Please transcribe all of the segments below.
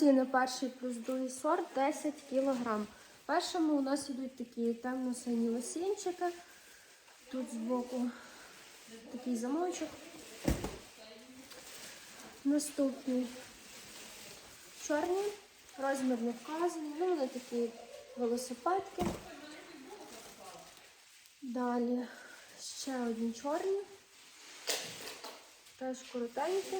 Ціни перший плюс другий сорт 10 кг. Першому у нас йдуть такі темно-сині лосінчики. Тут збоку такий замочок. Наступний чорні, розмір не вказаний, ну вони такі велосипедки. Далі ще одні чорні, теж коротенькі.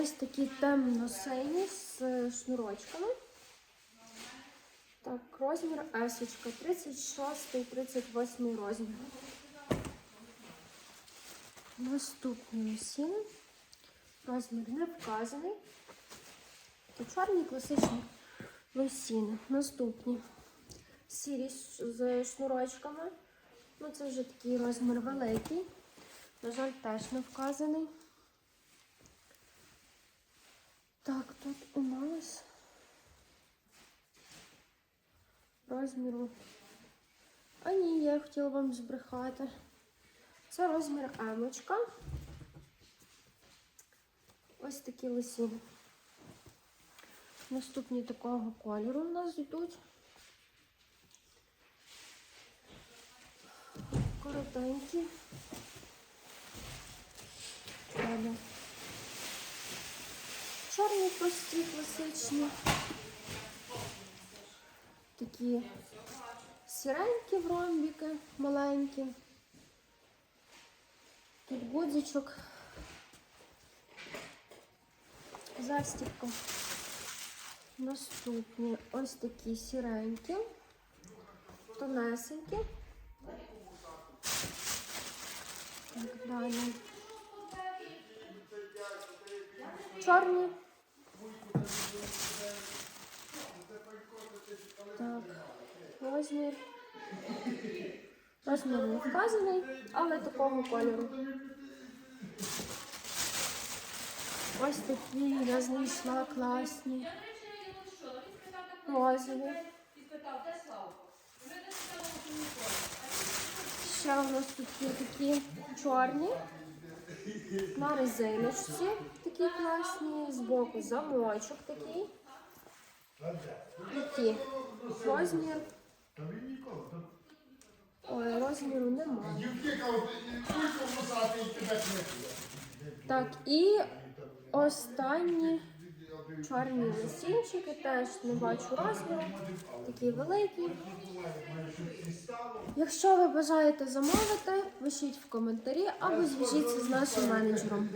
Ось такі темно-сині з шнурочками. Так, розмір есочка 36-38 розмір. Наступний осін. Розмір не вказаний. Це чорні класичні лосіни. Наступні сірі з шнурочками. Ну, це вже такий розмір великий. На жаль, теж не вказаний. Так, тут у нас розміру. А ні, я хотіла вам збрехати. Це розмір емочка. Ось такі лисіни. Наступні такого кольору у нас йдуть. Коротенькі. Далі. Чорні прості, класичні. Такі сіренькі в ромбіки, маленькі. Тут гудзичок. Застібка. Наступні ось такі сіренькі, тонесенькі. Так, далі. Чорні. Так, розмір. Розмір не вказаний, але такого кольору. Ось такі я знайшла класні. Розові. Ще у нас тут є такі чорні. На резиночці такі класні. Збоку замочок такий. Такі. Розмір. Ой, розміру немає. Так, і останні чорні лисінчики теж не бачу розміру. Такі великі. Якщо ви бажаєте замовити, пишіть в коментарі або зв'яжіться з нашим менеджером.